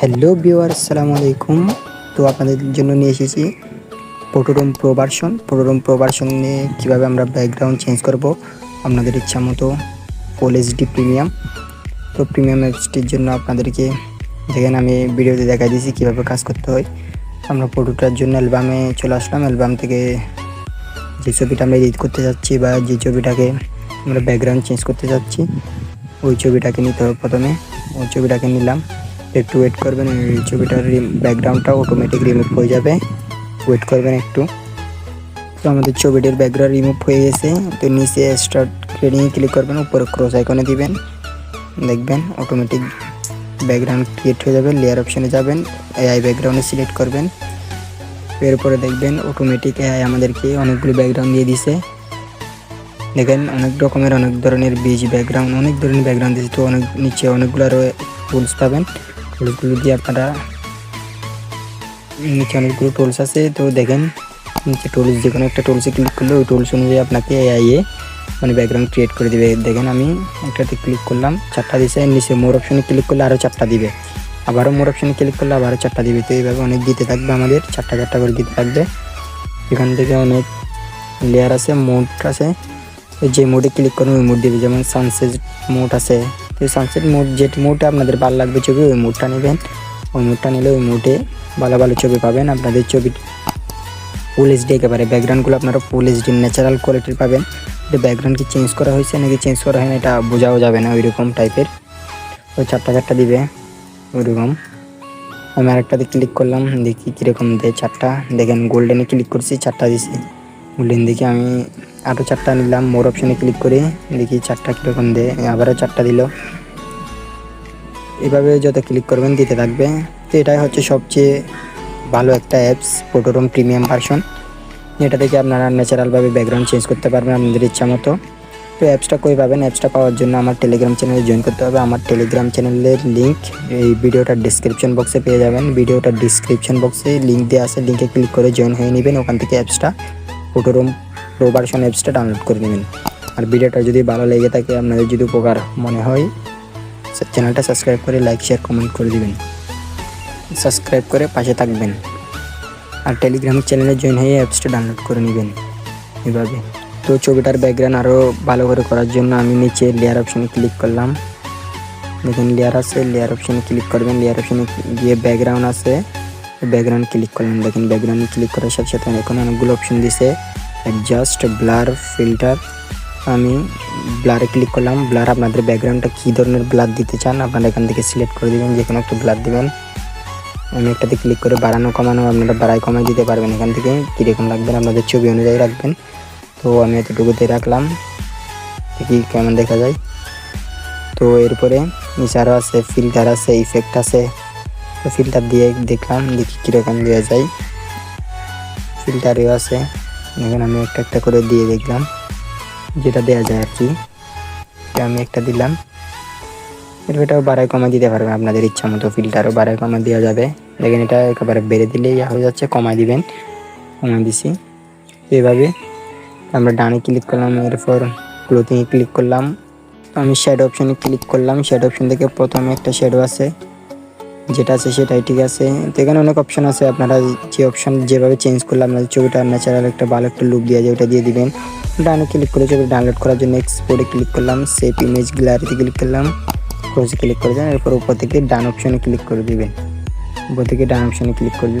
Hello viewer আসসালামু আলাইকুম। তো আপনাদের জন্য নিয়ে এসেছি Photoroom pro version Photoroom pro নিয়ে কীভাবে আমরা ব্যাকগ্রাউন্ড চেঞ্জ করব, আপনাদের ইচ্ছা মতো ফুল এইচডি প্রিমিয়াম তো প্রিমিয়াম এইচডির জন্য আপনাদেরকে দেখেন, আমি ভিডিওতে দেখাই দিয়েছি কীভাবে কাজ করতে হয়। আমরা ফটোটার জন্য অ্যালবামে চলে আসলাম। অ্যালবাম থেকে যে ছবিটা আমরা এডিট করতে যাচ্ছি বা যে ছবিটাকে আমরা ব্যাকগ্রাউন্ড চেঞ্জ করতে যাচ্ছি, ওই ছবিটাকে নিতে হবে প্রথমে। ওই ছবিটাকে নিলাম। একটু ওয়েট করবেন, এই ছবিটার ব্যাকগ্রাউন্ডটা অটোমেটিক রিমুভ হয়ে যাবে। ওয়েট করবেন একটু। তো আমাদের ছবিটির ব্যাকগ্রাউন্ড রিমুভ হয়ে গেছে। তো নিচে স্টার্ট ট্রেডিংয়ে ক্লিক করবেন, উপরে ক্রস আইকনে দিবেন। দেখবেন অটোমেটিক ব্যাকগ্রাউন্ড ক্রিয়েট হয়ে যাবে লেয়ার অপশানে যাবেন এআই ব্যাকগ্রাউন্ডে সিলেক্ট করবেন। এরপরে দেখবেন অটোমেটিক এআই আমাদেরকে অনেকগুলো ব্যাকগ্রাউন্ড দিয়ে দিছে। দেখেন অনেক রকমের, অনেক ধরনের বীজ ব্যাকগ্রাউন্ড অনেক ধরনের ব্যাকগ্রাউন্ড দিয়েছে তো অনেক নিচে অনেকগুলো আরও টুলস পাবেন। টুলসগুলো দিয়ে আপনারা নিচে অনেকগুলো টুলস আছে, তো দেখেন, নিচে টুলস যে কোনো একটা টুলসে ক্লিক করলে ওই টুলস অনুযায়ী আপনাকে এআইএ মানে ব্যাকগ্রাউন্ড ক্রিয়েট করে দিবে। দেখেন আমি একটাতে ক্লিক করলাম, চারটা দিছে, নিচে মোর অপশনে ক্লিক করলে আরও চারটা দিবে। আবারও মোর অপশনে ক্লিক করলে আবারও চারটা দিবে। তো এইভাবে অনেক দিতে থাকবে আমাদের, চারটা চারটা করে দিতে থাকবে। এখান থেকে অনেক লেয়ার আছে মোড আছে। যে মোডে ক্লিক করুন, ওই মোড দিবে যেমন সানসেট মোড আছে তো সানসেট মোড যে মোডটা আপনাদের ভালো লাগবে ছবি, ওই মোডটা নেবেন। ওই মোডটা নিলে ওই মোডে ভালো ভালো ছবি পাবেন। আপনাদের ছবি ফুল এইচডি একেবারে। ব্যাকগ্রাউন্ডগুলো আপনারা ফুল এইচডি ন্যাচারাল কোয়ালিটির পাবেন। এটা ব্যাকগ্রাউন্ড কি চেঞ্জ করা হয়েছে নাকি চেঞ্জ করা হয় না এটা বোঝাও যাবে না, ওইরকম টাইপের ওই চারটা চারটা দিবে, ওইরকম। আমি আরেকটাতে ক্লিক করলাম, দেখি কীরকম দেয় চারটা। দেখেন গোল্ডেনে ক্লিক করছি, চারটা দিছি। গোল্ডেন দেখে আমি আরও চারটা নিলাম। মোর অপশানে ক্লিক করে দেখি চারটা কীরকম দেয় আবারও চারটা দিল। এভাবে যত ক্লিক করবেন, দিতে থাকবে। তো এটাই হচ্ছে সবচেয়ে ভালো একটা অ্যাপস ফটোরুম প্রিমিয়াম ভার্সন এটা থেকে আপনারা ন্যাচারালভাবে ব্যাকগ্রাউন্ড চেঞ্জ করতে পারবেন আপনাদের ইচ্ছা মতো। তো অ্যাপসটা কই পাবেন? অ্যাপসটা পাওয়ার জন্য আমার টেলিগ্রাম চ্যানেলে জয়েন করতে হবে। আমার টেলিগ্রাম চ্যানেলের লিঙ্ক এই ভিডিওটার ডিসক্রিপশন বক্সে পেয়ে যাবেন। ভিডিওটার ডিসক্রিপশন বক্সে লিঙ্ক দেওয়া আছে। লিঙ্কে ক্লিক করে জয়েন হয়ে নেবেন ওখান থেকে অ্যাপসটা ফটোরুম প্রো ভার্সন অ্যাপসটা ডাউনলোড করে নেবেন। আর ভিডিওটা যদি ভালো লেগে থাকে, আপনাদের যদি উপকার মনে হয় চ্যানেলটা সাবস্ক্রাইব করে লাইক শেয়ার কমেন্ট করে দিবেন। সাবস্ক্রাইব করে পাশে থাকবেন। আর টেলিগ্রাম চ্যানেলে জয়েন হয়ে অ্যাপসটা ডাউনলোড করে নেবেন। এভাবে। তো ছবিটার ব্যাকগ্রাউন্ড আরও ভালো করে করার জন্য আমি নিচে লেয়ার অপশানে ক্লিক করলাম। দেখুন লেয়ার আছে লেয়ার অপশানে ক্লিক করবেন। লেয়ার অপশানে গিয়ে ব্যাকগ্রাউন্ড আছে। ব্যাকগ্রাউন্ড ক্লিক করলাম। দেখেন ব্যাকগ্রাউন্ড ক্লিক করার সাথে সাথে এখন অনেকগুলো অপশন দিছে। অ্যাডজাস্ট ব্লার ফিল্টার আমি ব্লারে ক্লিক করলাম ব্লার আপনাদের ব্যাকগ্রাউন্ডটা কী ধরনের ব্লার দিতে চান, আপনারা এখান থেকে সিলেক্ট করে দেবেন যে কোনো একটা ব্লার দেবেন। আমি একটাতে ক্লিক করে বাড়ানো, কমানো, আপনারা বাড়াই কমাই দিতে পারবেন এখান থেকে, কীরকম রাখবেন আপনাদের ছবি অনুযায়ী রাখবেন। তো আমি এতটুকুতে রাখলাম, দেখি কেমন দেখা যায়। তো এরপরে নিচে আরও আছে ফিল্টার আছে ইফেক্ট আছে। তো ফিল্টার দিয়ে দেখলাম, দেখি কীরকম দেওয়া যায়। ফিল্টারেও আছে। এখন আমি একটা একটা করে দিয়ে দেখলাম, যেটা দেওয়া যায় আর কি। তো আমি একটা দিলাম। এরপর এটাও বাড়ায় কমা দিতে পারবেন আপনাদের ইচ্ছা মতো ফিল্টারও বাড়াই কমা দেওয়া যাবে। দেখেন এটা একেবারে বেড়ে দিলেই ইয়া হয়ে যাচ্ছে কমাই দিবেন কমাই দিছি। এভাবে আমরা ডানে ক্লিক করলাম, এরপর ক্লোথিংয়ে ক্লিক করলাম। আমি শ্যাডো অপশনে ক্লিক করলাম। শেড অপশন থেকে প্রথমে একটা শ্যাডো আছে। যেটা আছে সেটাই ঠিক আছে। তো এখানে অনেক অপশন আছে, আপনারা যে অপশন যেভাবে চেঞ্জ করলে আপনাদের ছবিটা ন্যাচারাল একটা ভালো একটা লুক দিয়ে যায়, ওটা দিয়ে দিবেন। ডানে ক্লিক করে ছবি ডাউনলোড করার জন্য এক্সপোর্টে ক্লিক করলাম সেভ ইমেজ গ্যালারিতে ক্লিক করলাম। ক্লোজে ক্লিক করে দেন, এরপর উপর থেকে ডান অপশনে ক্লিক করে দিবেন। উপর থেকে ডান অপশনে ক্লিক করে